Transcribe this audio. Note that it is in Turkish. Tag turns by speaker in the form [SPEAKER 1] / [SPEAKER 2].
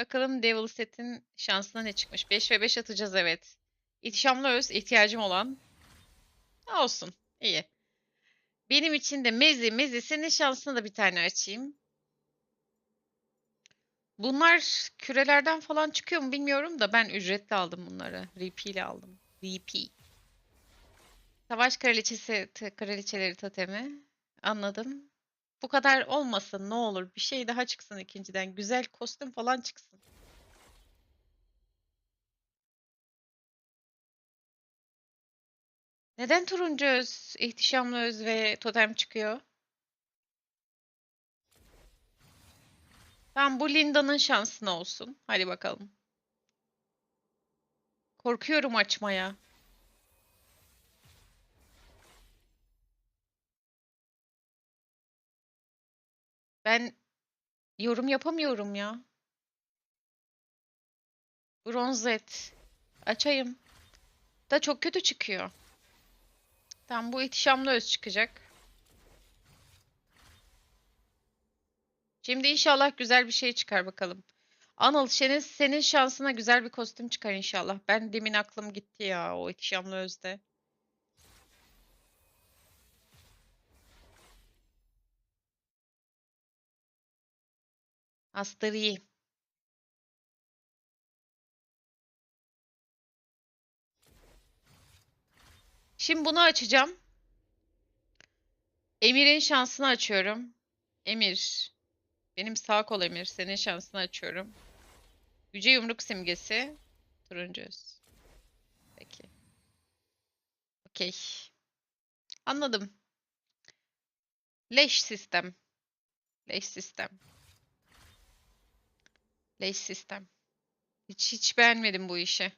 [SPEAKER 1] Bakalım Devil Set'in şansına ne çıkmış. 5 ve 5 atacağız evet. İhtişamlı öz ihtiyacım olan. Olsun. iyi. Benim için de mezi mezi senin şansına da bir tane açayım. Bunlar kürelerden falan çıkıyor mu bilmiyorum da ben ücretli aldım bunları. RP ile aldım. RP. Savaş kraliçesi, kraliçeleri totemi. Anladım. Bu kadar olmasın ne olur. Bir şey daha çıksın ikinciden. Güzel kostüm falan çıksın. Neden turuncu öz, ihtişamlı öz ve totem çıkıyor? Tamam bu Linda'nın şansına olsun. Hadi bakalım. Korkuyorum açmaya. Ben yorum yapamıyorum ya. Bronz et. Açayım. Da çok kötü çıkıyor. Tamam bu ihtişamlı öz çıkacak. Şimdi inşallah güzel bir şey çıkar bakalım. Anıl senin, senin şansına güzel bir kostüm çıkar inşallah. Ben demin aklım gitti ya o ihtişamlı özde. Astarı. Şimdi bunu açacağım. Emir'in şansını açıyorum. Emir. Benim sağ kol Emir. Senin şansını açıyorum. Yüce yumruk simgesi. Turuncu öz. Peki. Okey. Anladım. Leş sistem. Leş sistem. Leş sistem. Hiç hiç beğenmedim bu işi.